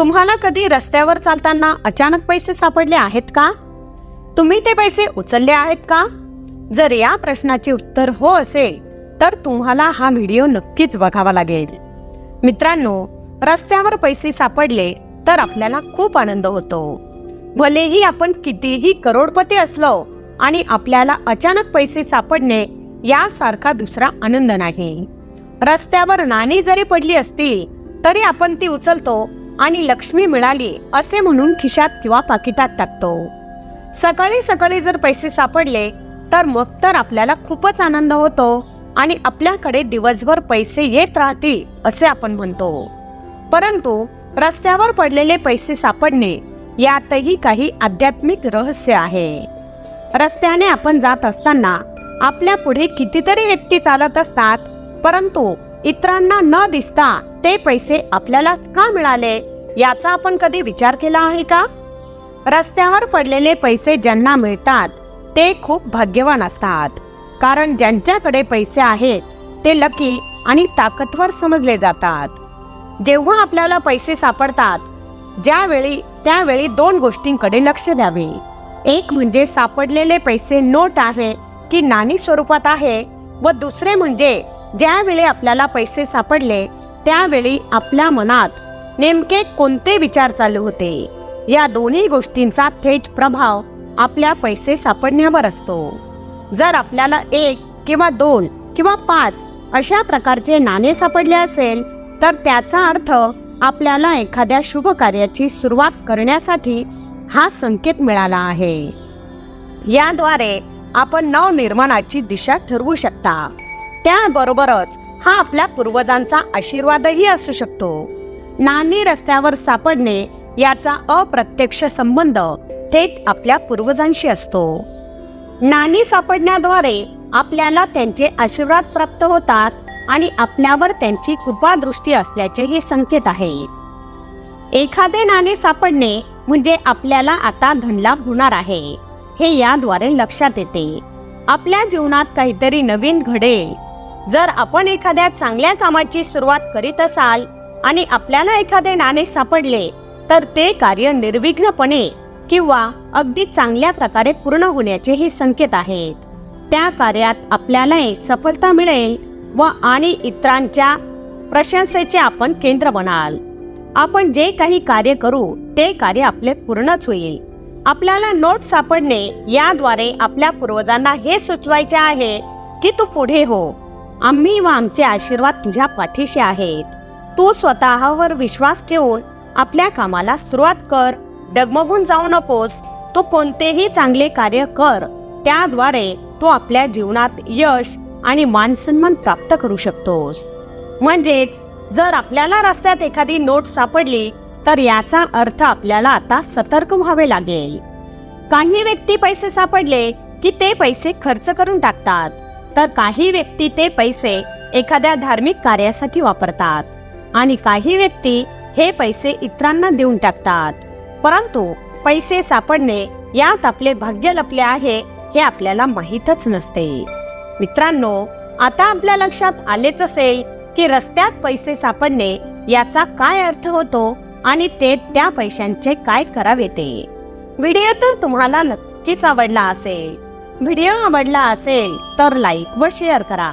तुम्हाला कधी रस्त्यावर चालताना अचानक पैसे सापडले आहेत का? तुम्ही ते पैसे उचलले आहेत का? जर या प्रश्नाचे उत्तर हो असेल तर तुम्हाला हा व्हिडिओ नक्कीच बघावा लागेल. मित्रांनो रस्त्यावर पैसे सापडले तर आपल्याला खूप आनंद होतो. भलेही आपण कितीही करोडपती असलो आणि आपल्याला अचानक पैसे सापडणे यासारखा दुसरा आनंद नाही. रस्त्यावर नाणी जरी पडली असती तरी आपण ती उचलतो आणि लक्ष्मी मिळाली असे म्हणून खिशात किंवा पाकिटात टाकतो. सकाळी सकाळी जर पैसे सापडले तर मग तर आपल्याला खूपच आनंद होतो आणि आपल्याकडे दिवसभर पैसे येत राहतील असे आपण म्हणतो. परंतु रस्त्यावर पडलेले पैसे सापडणे यातही काही आध्यात्मिक रहस्य आहे. रस्त्याने आपण जात असताना आपल्या पुढे कितीतरी व्यक्ती चालत असतात परंतु इतरांना न दिसता ते पैसे आपल्यालाच का मिळाले? याचा आपण कधी विचार केला आहे का? रस्त्यावर पडलेले पैसे ज्यांना मिळतात ते खूप भाग्यवान असतात. कारण ज्यांच्याकडे पैसे आहेत ते लकी आणि ताकदवर समजले जातात. जेव्हा आपल्याला पैसे सापडतात ज्यावेळी त्यावेळी दोन गोष्टींकडे लक्ष द्यावे. एक म्हणजे सापडलेले पैसे नोट आहे की नाणी स्वरूपात आहे व दुसरे म्हणजे ज्यावेळी आपल्याला पैसे सापडले त्यावेळी आपल्या मनात नेमके कोणते विचार चालू होते? या दोन्ही गोष्टींचा थेट प्रभाव आपल्या पैसे सापडण्यावर असतो. जर आपल्याला एक किंवा दोन किंवा पाच अशा प्रकारचे नाणे सापडले असेल तर त्याचा अर्थ आपल्याला एखाद्या शुभ कार्याची सुरुवात करण्यासाठी हा संकेत मिळाला आहे. याद्वारे आपण नवनिर्माणाची दिशा ठरवू शकता. त्याबरोबरच हा आपल्या पूर्वजांचा आशीर्वादही असू शकतो. नाणी रस्त्यावर सापडणे याचा अप्रत्यक्ष संबंध थेट आपल्या पूर्वजांशी असतो. नाणी सापडण्याद्वारे आपल्याला त्यांचे आशीर्वाद प्राप्त होतात आणि आपल्यावर त्यांची कृपादृष्टी असल्याचेही संकेत आहेत. एखादे नाणे सापडणे म्हणजे आपल्याला आता धनलाभ होणार आहे हे याद्वारे लक्षात येते. आपल्या जीवनात काहीतरी नवीन घडेल. जर आपण एखाद्या चांगल्या कामाची सुरुवात करीत असाल आणि आपल्याला एखादे नाणे सापडले तर ते कार्य निर्विघ्नपणे किंवा अगदी चांगल्या प्रकारे पूर्ण होण्याचे हे संकेत आहेत. त्या कार्यात आपल्याला सफलता मिळेल व आणि इतरांच्या प्रशंसेचे आपण केंद्र बनाल. आपण जे काही कार्य करू ते कार्य आपले पूर्णच होईल. आपल्याला नोट सापडणे याद्वारे आपल्या पूर्वजांना हे सुचवायचे आहे की तू पुढे हो. आम्ही व आमचे आशीर्वाद तुझ्या पाठीशी आहेत. तू स्वतःवर विश्वास ठेवून आपल्या कामाला सुरुवात कर. डगमगून जाऊ नकोस. तू कोणतेही चांगले कार्य कर. त्याद्वारे तो आपल्या जीवनात यश आणि मानसन्मान प्राप्त करू शकतोस. म्हणजेच जर आपल्याला रस्त्यात एखादी नोट सापडली तर याचा अर्थ आपल्याला आता सतर्क व्हावे लागेल. काही व्यक्ती पैसे सापडले की ते पैसे खर्च करून टाकतात. तर काही व्यक्ती ते पैसे एखाद्या धार्मिक कार्यासाठी वापरतात. आणि काही व्यक्ती हे पैसे इतरांना देऊन टाकतात. परंतु पैसे सापडणे यात आपले भाग्य लपले आहे हे आपल्याला माहीतच नसते. मित्रांनो आता आपल्या लक्षात आलेच असेल की रस्त्यात पैसे सापडणे याचा काय अर्थ होतो आणि ते त्या पैशांचे काय करावे ते. व्हिडिओ तर तुम्हाला नक्कीच आवडला असेल. व्हिडिओ आवडला असेल तर लाईक व शेअर करा.